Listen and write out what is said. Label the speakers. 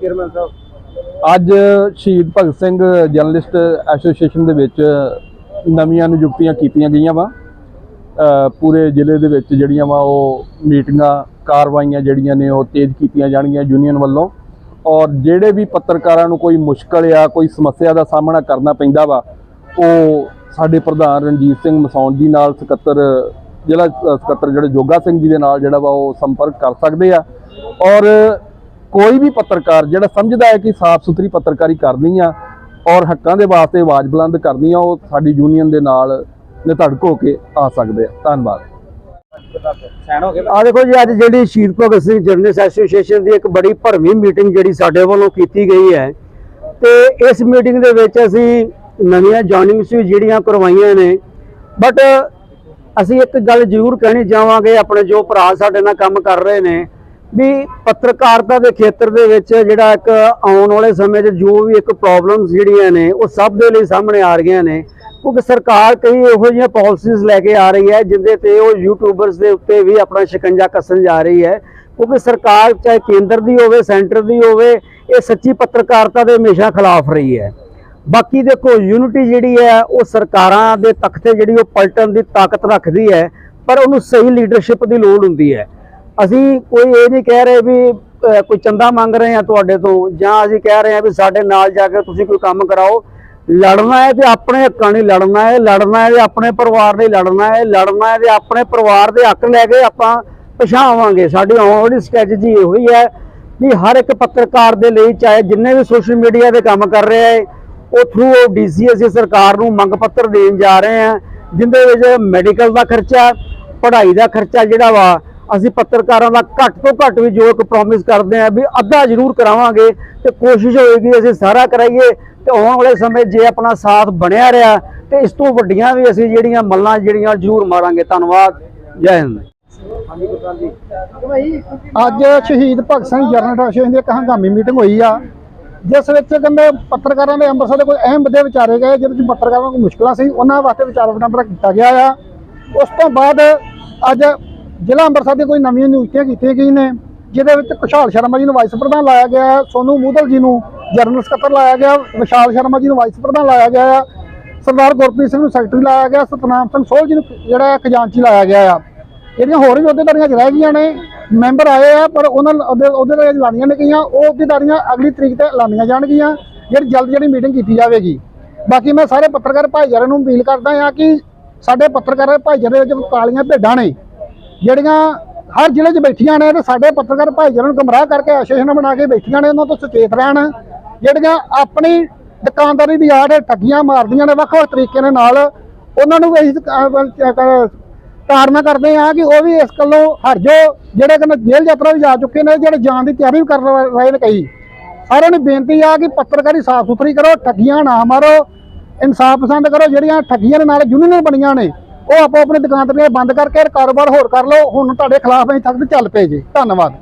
Speaker 1: Chairman ਸਾਹਿਬ।
Speaker 2: ਅੱਜ Shaheed Bhagat Singh journalist association ਦੇ ਵਿੱਚ ਨਵੀਆਂ ਨਿਯੁਕਤੀਆਂ ਕੀਤੀਆਂ ਗਈਆਂ ਵਾ। ਪੂਰੇ ਜ਼ਿਲ੍ਹੇ ਦੇ ਵਿੱਚ ਜਿਹੜੀਆਂ ਵਾ ਉਹ ਮੀਟਿੰਗਾਂ, ਕਾਰਵਾਈਆਂ ਜਿਹੜੀਆਂ ਨੇ ਉਹ ਤੇਜ਼ ਕੀਤੀਆਂ ਜਾਣਗੀਆਂ ਯੂਨੀਅਨ ਵੱਲੋਂ। ਔਰ ਜਿਹੜੇ ਵੀ ਪੱਤਰਕਾਰਾਂ ਨੂੰ ਕੋਈ ਮੁਸ਼ਕਲ ਆ ਕੋਈ ਸਮੱਸਿਆ ਦਾ ਸਾਹਮਣਾ ਕਰਨਾ ਪੈਂਦਾ ਵਾ, ਉਹ ਸਾਡੇ ਪ੍ਰਧਾਨ ਰਣਜੀਤ ਸਿੰਘ ਮਸੌਣ ਜੀ ਨਾਲ ਸਕੱਤਰ, ਜ਼ਿਲ੍ਹਾ ਸਕੱਤਰ ਜਿਹੜੇ ਜੋਗਾ ਸਿੰਘ ਜੀ ਦੇ ਨਾਲ ਜਿਹੜਾ ਵਾ ਉਹ ਸੰਪਰਕ ਕਰ ਸਕਦੇ ਆ। ਔਰ ਕੋਈ ਵੀ ਪੱਤਰਕਾਰ ਜਿਹੜਾ ਸਮਝਦਾ ਹੈ ਕਿ ਸਾਫ਼ ਸੁਥਰੀ ਪੱਤਰਕਾਰੀ ਕਰਨੀ ਆ ਔਰ ਹੱਕਾਂ ਦੇ ਵਾਸਤੇ ਆਵਾਜ਼ ਬੁਲੰਦ ਕਰਨੀ ਆ ਉਹ ਸਾਡੀ ਯੂਨੀਅਨ ਦੇ ਨਾਲ ਨਿਧੜਕ ਹੋ ਕੇ ਆ ਸਕਦੇ ਆ। ਧੰਨਵਾਦ।
Speaker 3: ਆ ਦੇਖੋ ਜੀ ਅੱਜ ਜਿਹੜੀ ਸ਼ਹੀਦ ਭਗਤ ਸਿੰਘ ਜਰਨਲਿਸਟ ਐਸੋਸੀਏਸ਼ਨ ਦੀ ਇੱਕ ਬੜੀ ਭਰਵੀਂ ਮੀਟਿੰਗ ਜਿਹੜੀ ਸਾਡੇ ਵੱਲੋਂ ਕੀਤੀ ਗਈ ਹੈ ਤੇ ਇਸ ਮੀਟਿੰਗ ਦੇ ਵਿੱਚ ਅਸੀਂ ਨਵੀਆਂ ਜੁਆਇਨਿੰਗਸ ਵੀ ਜਿਹੜੀਆਂ ਕਰਵਾਈਆਂ ਨੇ। ਬਟ ਅਸੀਂ ਇੱਕ ਗੱਲ ਜ਼ਰੂਰ ਕਹਿਣੀ ਚਾਹਾਂਗੇ ਆਪਣੇ ਜੋ ਭਰਾ ਸਾਡੇ ਨਾਲ ਕੰਮ ਕਰ ਰਹੇ ਨੇ ਵੀ ਪੱਤਰਕਾਰਤਾ ਦੇ ਖੇਤਰ ਦੇ ਵਿੱਚ ਜਿਹੜਾ ਇੱਕ ਆਉਣ ਵਾਲੇ ਸਮੇਂ 'ਚ ਜੋ ਵੀ ਇੱਕ ਪ੍ਰੋਬਲਮਸ ਜਿਹੜੀਆਂ ਨੇ, ਉਹ ਸਭ ਦੇ ਲਈ ਸਾਹਮਣੇ ਆ ਰਹੀਆਂ ਨੇ। ਕਿਉਂਕਿ ਸਰਕਾਰ ਕਈ ਇਹੋ ਜਿਹੀਆਂ ਪਾਲਿਸੀਜ਼ ਲੈ ਕੇ ਆ ਰਹੀ ਹੈ, ਜਿੰਦੇ ਤੇ ਉਹ ਯੂਟਿਊਬਰਸ ਦੇ ਉੱਤੇ ਵੀ ਆਪਣਾ ਸ਼ਿਕੰਜਾ ਕੱਸਣ ਜਾ ਰਹੀ ਹੈ। ਕਿਉਂਕਿ ਸਰਕਾਰ ਚਾਹੇ ਕੇਂਦਰ ਦੀ ਹੋਵੇ, ਸੈਂਟਰ ਦੀ ਹੋਵੇ, ਇਹ ਸੱਚੀ ਪੱਤਰਕਾਰਤਾ ਦੇ ਹਮੇਸ਼ਾ ਖਿਲਾਫ ਰਹੀ ਹੈ। ਬਾਕੀ ਦੇਖੋ ਯੂਨਿਟੀ ਜਿਹੜੀ ਹੈ, ਉਹ ਸਰਕਾਰਾਂ ਦੇ ਤਖਤੇ ਜਿਹੜੀ ਉਹ ਪਲਟਣ ਦੀ ਤਾਕਤ ਰੱਖਦੀ ਹੈ, ਪਰ ਉਹਨੂੰ ਸਹੀ ਲੀਡਰਸ਼ਿਪ ਦੀ ਲੋੜ ਹੁੰਦੀ ਹੈ। ਅਸੀਂ ਕੋਈ ਇਹ ਨਹੀਂ ਕਹਿ ਰਹੇ ਵੀ ਕੋਈ ਚੰਦਾ ਮੰਗ ਰਹੇ ਆ ਤੁਹਾਡੇ ਤੋਂ, ਜਾਂ ਅਸੀਂ ਕਹਿ ਰਹੇ ਆ ਵੀ ਸਾਡੇ ਨਾਲ ਜਾ ਕੇ ਤੁਸੀਂ ਕੋਈ ਕੰਮ ਕਰਾਓ। ਲੜਨਾ ਹੈ ਤੇ ਆਪਣੇ ਹੱਕਾਂ ਲਈ ਲੜਨਾ ਹੈ ਲੜਨਾ ਹੈ ਤੇ ਆਪਣੇ ਪਰਿਵਾਰ ਲਈ ਲੜਨਾ ਹੈ ਲੜਨਾ ਹੈ ਤੇ ਆਪਣੇ ਪਰਿਵਾਰ ਦੇ ਹੱਕ ਲੈ ਕੇ ਆਪਾਂ ਪਛਾਵਾਂਗੇ। ਸਾਡੀ ਆਉਣ ਵਾਲੀ ਸਟ੍ਰੈਟਜੀ ਇਹੋ ਹੀ ਹੈ ਵੀ ਹਰ ਇੱਕ ਪੱਤਰਕਾਰ ਦੇ ਲਈ, ਚਾਹੇ ਜਿੰਨੇ ਵੀ ਸੋਸ਼ਲ ਮੀਡੀਆ ਦੇ ਕੰਮ ਕਰ ਰਿਹਾ ਹੈ, ਉਹ ਥਰੂ ਉਹ ਡੀਸੀ ਅਸੀਂ ਸਰਕਾਰ ਨੂੰ ਮੰਗ ਪੱਤਰ ਦੇਣ ਜਾ ਰਹੇ ਹਾਂ, ਜਿੰਦੇ ਵਿੱਚ ਮੈਡੀਕਲ ਦਾ ਖਰਚਾ, ਪੜ੍ਹਾਈ ਦਾ ਖਰਚਾ ਜਿਹੜਾ ਵਾ ਅਸੀਂ ਪੱਤਰਕਾਰਾਂ ਦਾ ਘੱਟ ਤੋਂ ਘੱਟ ਵੀ ਜੋ ਇੱਕ ਪ੍ਰੋਮਿਸ ਕਰਦੇ ਆ ਵੀ ਅੱਧਾ ਜ਼ਰੂਰ ਕਰਾਵਾਂਗੇ ਤੇ ਕੋਸ਼ਿਸ਼ ਹੋਏਗੀ ਅਸੀਂ ਸਾਰਾ ਕਰਾਈਏ ਤੇ ਆਉਣ ਵਾਲੇ ਸਮੇਂ ਜੇ ਆਪਣਾ ਸਾਥ ਬਣਿਆ ਰਿਹਾ ਤੇ ਇਸ ਤੋਂ ਵੱਡੀਆਂ ਵੀ ਅਸੀਂ ਜਿਹੜੀਆਂ ਮੱਲਾਂ ਜਿਹੜੀਆਂ ਜ਼ਰੂਰ ਮਾਰਾਂਗੇ। ਧੰਨਵਾਦ। ਜੈ ਹਿੰਦ।
Speaker 4: ਅੱਜ ਸ਼ਹੀਦ ਭਗਤ ਸਿੰਘ ਜਰਨਲ ਐਸੋਸੀਏਸ਼ਨ ਦੀ ਇੱਕ ਹੰਗਾਮੀ ਮੀਟਿੰਗ ਹੋਈ ਆ, ਜਿਸ ਵਿੱਚ ਕਹਿੰਦੇ ਪੱਤਰਕਾਰਾਂ ਦੇ ਅੰਮ੍ਰਿਤਸਰ ਦੇ ਕੋਈ ਅਹਿਮ ਮੁੱਦੇ ਵਿਚਾਰੇ ਗਏ, ਜਿਹਦੇ ਵਿੱਚ ਪੱਤਰਕਾਰਾਂ ਨੂੰ ਕੋਈ ਮੁਸ਼ਕਲਾਂ ਸੀ, ਉਹਨਾਂ ਵਾਸਤੇ ਵਿਚਾਰ ਵਟਾਂਦਰਾ ਕੀਤਾ ਗਿਆ ਆ। ਉਸ ਤੋਂ ਬਾਅਦ ਅੱਜ ਜ਼ਿਲ੍ਹਾ ਅੰਮ੍ਰਿਤਸਰ ਦੀ ਕੋਈ ਨਵੀਆਂ ਨਿਯੁਕਤੀਆਂ ਕੀਤੀਆਂ ਗਈਆਂ ਨੇ, ਜਿਹਦੇ ਵਿੱਚ ਕੁਸ਼ਾਲ ਸ਼ਰਮਾ ਜੀ ਨੂੰ ਵਾਈਸ ਪ੍ਰਧਾਨ ਲਾਇਆ ਗਿਆ ਹੈ, ਸੋਨੂ ਮੂਦਲ ਜੀ ਨੂੰ ਜਨਰਲ ਸਕੱਤਰ ਲਾਇਆ ਗਿਆ ਵਿਸ਼ਾਲ ਸ਼ਰਮਾ ਜੀ ਨੂੰ ਵਾਈਸ ਪ੍ਰਧਾਨ ਲਾਇਆ ਗਿਆ ਆ ਸਰਦਾਰ ਗੁਰਪ੍ਰੀਤ ਸਿੰਘ ਨੂੰ ਸੈਕਟਰੀ ਲਾਇਆ ਗਿਆ, ਸਤਨਾਮ ਸਿੰਘ ਸੋਹਲ ਜੀ ਨੂੰ ਜਿਹੜਾ ਹੈ ਖਜ਼ਾਨਚੀ ਲਾਇਆ ਗਿਆ ਆ। ਜਿਹੜੀਆਂ ਹੋਰ ਵੀ ਅਹੁਦੇਦਾਰੀਆਂ ਚ ਰਹਿ ਗਈਆਂ ਨੇ ਮੈਂਬਰ ਆਏ ਆ, ਪਰ ਉਹਨਾਂ ਉਹਦੇ ਅਹੁਦੇਦਾਰੀਆਂ ਲਾਣੀਆਂ ਨੇ ਗਈਆਂ, ਉਹ ਅਹੁਦੇਦਾਰੀਆਂ ਅਗਲੀ ਤਰੀਕ ਤੇ ਲਾਣੀਆਂ ਜਾਣਗੀਆਂ, ਜਿਹੜੀ ਜਲਦ ਜਿਹੜੀ ਮੀਟਿੰਗ ਕੀਤੀ ਜਾਵੇਗੀ। ਬਾਕੀ ਮੈਂ ਸਾਰੇ ਪੱਤਰਕਾਰ ਭਾਈਚਾਰੇ ਨੂੰ ਅਪੀਲ ਕਰਦਾ ਹਾਂ ਕਿ ਸਾਡੇ ਪੱਤਰਕਾਰ ਭਾਈਚਾਰੇ ਵਿੱਚ ਕਾਲੀਆਂ ਭੇਡਾਂ ਨੇ। ਜਿਹੜੀਆਂ ਹਰ ਜ਼ਿਲ੍ਹੇ 'ਚ ਬੈਠੀਆਂ ਨੇ ਤੇ ਸਾਡੇ ਪੱਤਰਕਾਰ ਭਾਈਚਾਰੇ ਨੂੰ ਗੁੰਮਰਾਹ ਕਰਕੇ ਐਸੋਸੀਏਸ਼ਨ ਬਣਾ ਕੇ ਬੈਠੀਆਂ ਨੇ, ਉਹਨਾਂ ਤੋਂ ਸੁਚੇਤ ਰਹਿਣ। ਜਿਹੜੀਆਂ ਆਪਣੀ ਦੁਕਾਨਦਾਰੀ ਦੀ ਆੜ ਠੱਗੀਆਂ ਮਾਰਦੀਆਂ ਨੇ ਵੱਖ ਵੱਖ ਤਰੀਕੇ ਦੇ ਨਾਲ, ਉਹਨਾਂ ਨੂੰ ਵੀ ਅਸੀਂ ਧਾਰਨਾ ਕਰਦੇ ਆ ਕਿ ਉਹ ਵੀ ਇਸ ਗੱਲੋਂ ਹਟ ਜਾਓ ਜਿਹੜੇ ਕਿ ਜੇਲ੍ਹ ਯਾਤਰਾ ਵੀ ਜਾ ਚੁੱਕੇ ਨੇ, ਜਿਹੜੇ ਜਾਣ ਦੀ ਤਿਆਰੀ ਵੀ ਕਰ ਰਹੇ ਨੇ ਕਈ। ਸਾਰਿਆਂ ਨੂੰ ਬੇਨਤੀ ਆ ਕਿ ਪੱਤਰਕਾਰੀ ਸਾਫ਼ ਸੁਥਰੀ ਕਰੋ, ਠੱਗੀਆਂ ਨਾ ਮਾਰੋ। ਇਨਸਾਫ ਪਸੰਦ ਕਰੋ, ਜਿਹੜੀਆਂ ਠੱਗੀਆਂ ਦੇ ਨਾਲ ਯੂਨੀਅਨ ਬਣੀਆਂ ਨੇ ਉਹ ਆਪੋ ਆਪਣੀ ਦੁਕਾਨ ਦੁਕਾਨਦਾਰੀਆਂ ਬੰਦ ਕਰਕੇ ਕਾਰੋਬਾਰ ਹੋਰ ਕਰ ਲਓ। ਹੁਣ ਤੁਹਾਡੇ ਖਿਲਾਫ ਅਸੀਂ ਤੱਕ ਚੱਲ ਪਏ ਜੀ। ਧੰਨਵਾਦ।